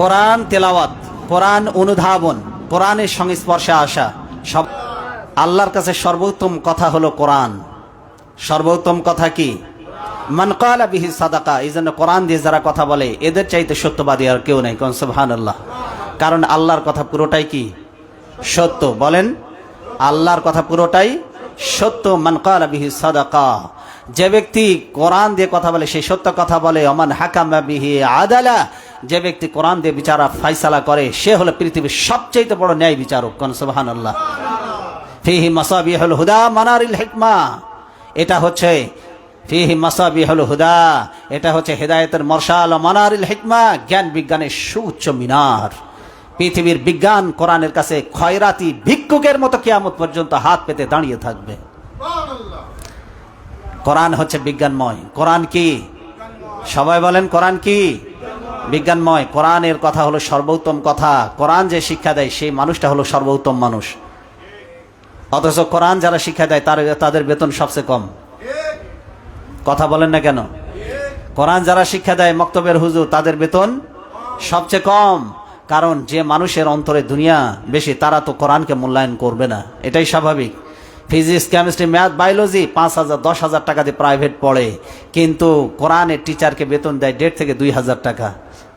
কোরআন তেলাওয়াত, কোরআন অনুধাবন, কোরআনের সংস্পর্শে আসা, সব আল্লাহর কাছে সর্বোত্তম কথা হলো কোরআন। সর্বোত্তম কথা কি? মান কালা বিহি সাদাকা, এই জন্য কোরআন দিয়ে যারা কথা বলে, এদের চাইতে সত্যবাদী আর কেউ নেই কোন সুবহানাল্লাহ। কারণ আল্লাহর কথা পুরোটাই কি? সত্য। বলেন, আল্লাহর কথা পুরোটাই সত্য। মান কালা বিহি সাদাকা যে ব্যক্তি কোরআন দিয়ে কথা বলে সেই সত্য কথা বলে অমান হাকামা বিহি আদালা, যে ব্যক্তি কোরআন দিয়ে বিচারা ফাইসালা করে, সে হলো পৃথিবীর সবচেয়ে বড় ন্যায় বিচারক, কোন সুবহানাল্লাহ। ফিহি মাসাবিহুল হুদা মানারিল হিকমা। এটা হচ্ছে ফিহি মাসাবিহুল হুদা, এটা হচ্ছে হেদায়েতের মর্শাল মানারিল হিকমা, জ্ঞান বিজ্ঞানের সুউচ্চ মিনার। পৃথিবীর বিজ্ঞান কোরআনের কাছে খয়রাতি ভিক্ষুকের মতো কিয়ামত পর্যন্ত হাত পেতে দাঁড়িয়ে থাকবে। কোরআন হচ্ছে বিজ্ঞানময়। কোরআন কি? সবাই বলেন, কোরআন কি? বিজ্ঞানময়। কোরআনের কথা হলো সর্বোত্তম কথা। কোরআন যে শিক্ষা দেয়, সেই মানুষটা হলো সর্বোত্তম মানুষ। অথচ কোরআন যারা শিক্ষা দেয়, তার তাদের বেতন সবচেয়ে কম। কথা বলেন না কেন? কোরআন যারা শিক্ষা দেয়, মক্তবের হুজুর, তাদের বেতন সবচেয়ে কম। কারণ যে মানুষের অন্তরে দুনিয়া বেশি, তারা তো কোরআনকে মূল্যায়ন করবে না। এটাই স্বাভাবিক। ফিজিক্স, কেমিস্ট্রি, ম্যাথ, বায়োলজি পাঁচ হাজার, দশ হাজার টাকা দিয়ে প্রাইভেট পড়ে। কিন্তু কোরআনের টিচারকে বেতন দেয় দেড় থেকে দুই হাজার টাকা।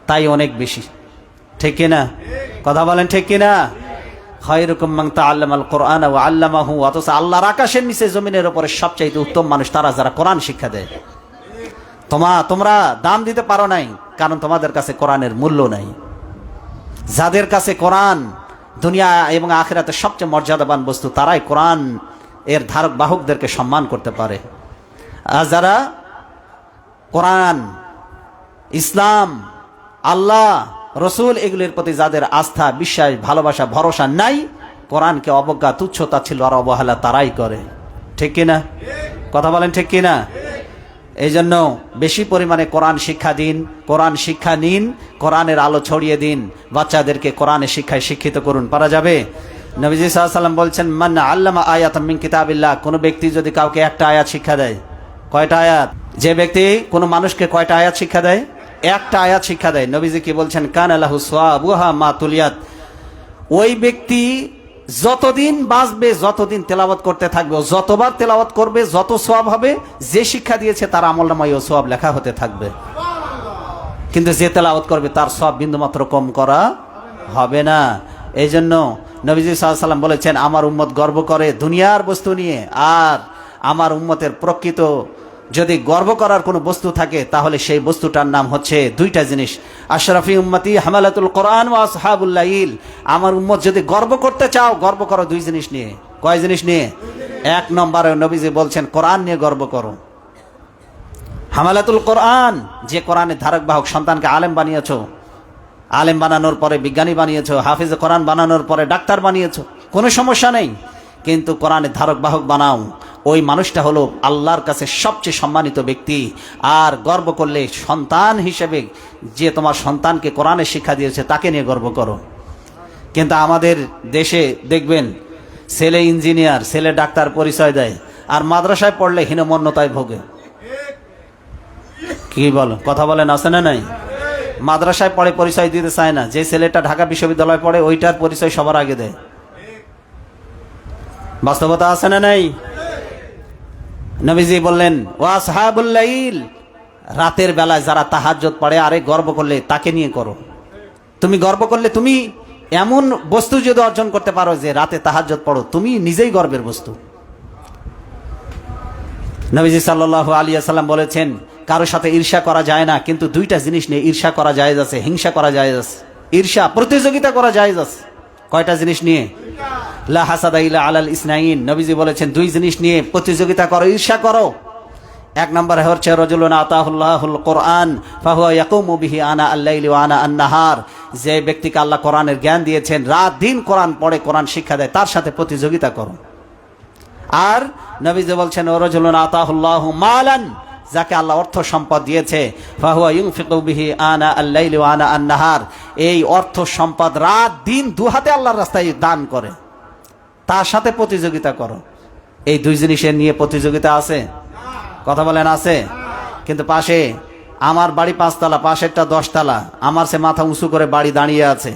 তাই অনেক বেশি। ঠিক কিনা কথা বলেন ঠিক কিনা আল্লাহর আকাশের জমিনের উত্তম মানুষ তারা যারা শিক্ষা দেয়। তোমা, তোমরা দাম দিতে পারো নাই, কারণ তোমাদের কাছে মূল্য নাই। যাদের কাছে কোরআন দুনিয়া এবং আখেরাতে সবচেয়ে মর্যাদাবান বস্তু, তারাই কোরআন এর ধারক বাহকদেরকে সম্মান করতে পারে। আর যারা কোরআন, ইসলাম, আল্লাহ, রসুল এগুলির প্রতি যাদের আস্থা, বিশ্বাস, ভালোবাসা, ভরসা নাই, কোরআনকে অবজ্ঞা তুচ্ছতা ছিল আর অবহেলা তারাই করে। ঠিক কিনা কথা বলেন ঠিক কিনা এই জন্য বেশি পরিমাণে কোরআন শিক্ষা দিন, কোরআন শিক্ষা নিন, কোরআনের আলো ছড়িয়ে দিন, বাচ্চাদেরকে কোরআনের শিক্ষায় শিক্ষিত করুন। পারা যাবে? নবীজি সাল্লাম বলছেন, মান আল্লামা আয়াত মিন কিতাবিল্লাহ কোনো ব্যক্তি যদি কাউকে একটা আয়াত শিক্ষা দেয়, কয়টা আয়াত? যে ব্যক্তি কোনো মানুষকে কয়টা আয়াত শিক্ষা দেয়? একটা আয়াত শিক্ষা দেয়। নবীজি কি বলছেন, কান আল্লাহু সোয়াবুহা মা তুলিয়াত ওই ব্যক্তি যতদিন বাঁচবে, যতদিন তেলাওয়াত করতে থাকবে যতবার তেলাওয়াত করবে, যত সোয়াব হবে, যে শিক্ষা দিয়েছে, তার আমল নামায় ও সোয়াব লেখা হতে থাকবে। কিন্তু যে তেলাওয়াত করবে, তার সব বিন্দুমাত্র কম করা হবে না। এই জন্য নবীজি সাল্লাম বলেছেন, আমার উম্মত গর্ব করে দুনিয়ার বস্তু নিয়ে, আর আমার উম্মতের প্রকৃত যদি গর্ব করার কোনো বস্তু থাকে, তাহলে সেই বস্তুটার নাম হচ্ছে দুইটা জিনিস। আশরাফি উম্মতি হামালাতুল কোরআন ও আসহাবুল্লাইল আমার উম্মত যদি গর্ব করতে চাও, গর্ব করো দুই জিনিস নিয়ে। কয় জিনিস নিয়ে? এক নম্বরে নবীজি বলছেন, কোরআন নিয়ে গর্ব করো। হামালাতুল কোরআন, যে কোরআনের ধারক বাহক, সন্তানকে আলেম বানিয়েছো আলেম বানানোর পরে বিজ্ঞানী বানিয়েছো, হাফিজ কোরআন বানানোর পরে ডাক্তার বানিয়েছ, কোনো সমস্যা নেই। কিন্তু কোরআনের ধারক বাহক বানাও। ওই মানুষটা হলো আল্লাহর কাছে সবচেয়ে সম্মানিত ব্যক্তি। আর গর্ব করলে সন্তান হিসেবে যে তোমার সন্তানকে কোরআনের শিক্ষা দিয়েছে, তাকে নিয়ে গর্ব করো। কিন্তু আমাদের দেশে দেখবেন, ছেলে ইঞ্জিনিয়ার, ছেলে ডাক্তার পরিচয় দেয়, আর মাদ্রাসায় পড়লে হীনমন্যতায় ভোগে। কি বলো, কথা বলেন, আছে না নাই? মাদ্রাসায় পড়ে পরিচয় দিতে চায় না। যে ছেলেটা ঢাকা বিশ্ববিদ্যালয়ে পড়ে, ওইটার পরিচয় সবার আগে দেয়। বাস্তবতা আছে না নাই? নবীজি বললেন ওয়াসহাবুল্লাইল রাতের বেলায় যারা তাহাজ্জত পড়ে, আরে গর্ব করলে তাকে নিয়ে করো। তুমি গর্ব করলে তুমি এমন বস্তু যদি অর্জন করতে পারো যে রাতে তাহাজ্জত পড়ো, তুমি নিজেই গর্বের বস্তু। নবীজি সাল্লাহ আলিয়া সাল্লাম বলেছেন কারোর সাথে ঈর্ষা করা যায় না, কিন্তু দুইটা জিনিস নিয়ে ঈর্ষা করা যায় আছে, হিংসা করা যায় আছে, ঈর্ষা, প্রতিযোগিতা করা যায় আছে। কয়টা জিনিস নিয়ে? লা হাসাদা ইলা আলাল ইসনাইন, নবীজি বলেছেন, দুই জিনিস নিয়ে প্রতিযোগিতা করো, ঈর্ষা করো। এক নম্বর হচ্ছে, রজুলুন আতাহুল্লাহুল কোরআন, ফাহুয়া ইয়াকুমু বিহি আনা আল্লাইলি আনা আন্নাহার। যে ব্যক্তিকে আল্লাহ কোরআনের জ্ঞান দিয়েছেন, রাত দিন কোরআন পড়ে, কোরআন শিক্ষা দেয়, তার সাথে প্রতিযোগিতা করো। আর নবীজি বলছেন ওরজুলুন আতাহুল্লাহু মালান যাকে আল্লাহ অর্থ সম্পদ দিয়েছে আনা আনা আন্নাহার। এই অর্থ সম্পদ রাত দিন দুহাতে আল্লাহর রাস্তায় দান করে। তার সাথে প্রতিযোগিতা করো। এই দুই জিনিসের নিয়ে প্রতিযোগিতা আছে? কথা বলেন, আছে। কিন্তু পাশে, আমার বাড়ি পাঁচতলা, পাশেরটা দশতলা। আমার সে মাথা উঁচু করে বাড়ি দাঁড়িয়ে আছে।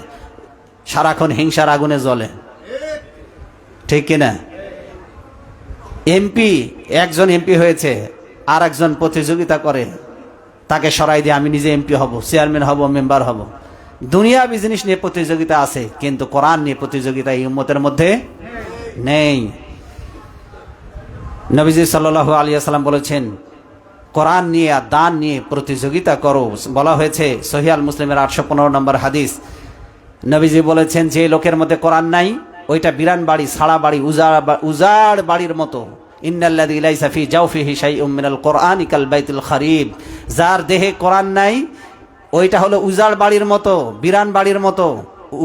সারাক্ষণ হিংসার আগুনে জ্বলে। ঠিক কিনা? এমপি, একজন এমপি হয়েছে। আর একজন প্রতিযোগিতা করে তাকে সরাই দিয়ে আমি নিজে এমপি হব, চেয়ারম্যান হব, মেম্বার হব। দুনিয়া বিজনেস নিয়ে প্রতিযোগিতা আছে, কিন্তু কোরআন নিয়ে প্রতিযোগিতা এই উম্মতের মধ্যে নেই। নবীজি সাল্লাহ আলিয়া সাল্লাম বলেছেন, কোরআন নিয়ে আর দান নিয়ে প্রতিযোগিতা করো। বলা হয়েছে সহিয়াল মুসলিমের আটশো পনেরো নম্বর হাদিস। নবীজি বলেছেন, যে লোকের মধ্যে কোরআন নাই, ওইটা বিরান বাড়ি সাড়া বাড়ি, উজাড় উজাড় বাড়ির মতো। ইন্নাল্লাযী লাইসা ফি জাওফিহি শাইউম মিনাল কোরআনি কাল বাইতুল খারিব। যার দেহে কোরআন নাই, ওইটা হলো উজাড় বাড়ির মতো, বিরান বাড়ির মতো।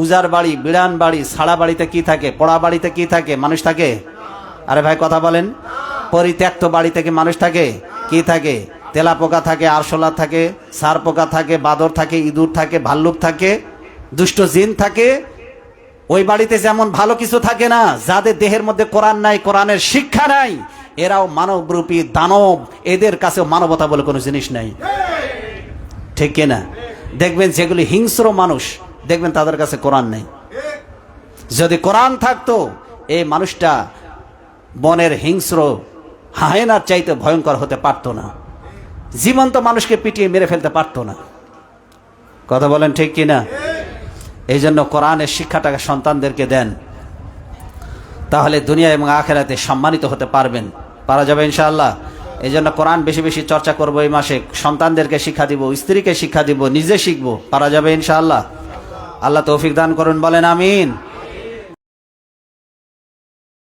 উজাড় বাড়ি, বিরান বাড়ি সাড়া বাড়িতে কি থাকে? পড়া বাড়িতে কি থাকে? মানুষ থাকে? আরে ভাই, কথা বলেন। পরিত্যক্ত বাড়ি থেকে মানুষ থাকে? কি থাকে? তেলা পোকা থাকে, আরশোলা থাকে, সার পোকা থাকে, বাদর থাকে, ইঁদুর থাকে, ভাল্লুক থাকে, দুষ্ট জিন থাকে ওই বাড়িতে যেমন ভালো কিছু থাকে না, যাদের দেহের মধ্যে কোরআন নাই, কোরআনের শিক্ষা নাই, এরাও মানবরূপী দানব, এদের কাছেও মানবতা বলে কোনো জিনিস নাই। ঠিক কিনা দেখবেন যেগুলি হিংস্র মানুষ, দেখবেন তাদের কাছে কোরআন নেই। যদি কোরআন থাকতো, এই মানুষটা বনের হিংস্র হাহেনার চাইতে ভয়ঙ্কর হতে পারতো না। জীবন্ত মানুষকে পিটিয়ে মেরে ফেলতে পারতো না। কথা বলেন ঠিক কিনা এই জন্য কোরআনের শিক্ষাটাকে সন্তানদেরকে দেন। তাহলে দুনিয়া এবং আখেরাতে সম্মানিত হতে পারবেন। পারা যাবে ইনশাআল্লাহ। এই জন্য কোরআন বেশি বেশি চর্চা করব এই মাসে। সন্তানদেরকে শিক্ষা দিব, স্ত্রীকে শিক্ষা দিব, নিজে শিখব। পারা যাবে ইনশাআল্লাহ। আল্লাহ তৌফিক দান করুন, বলেন আমিন।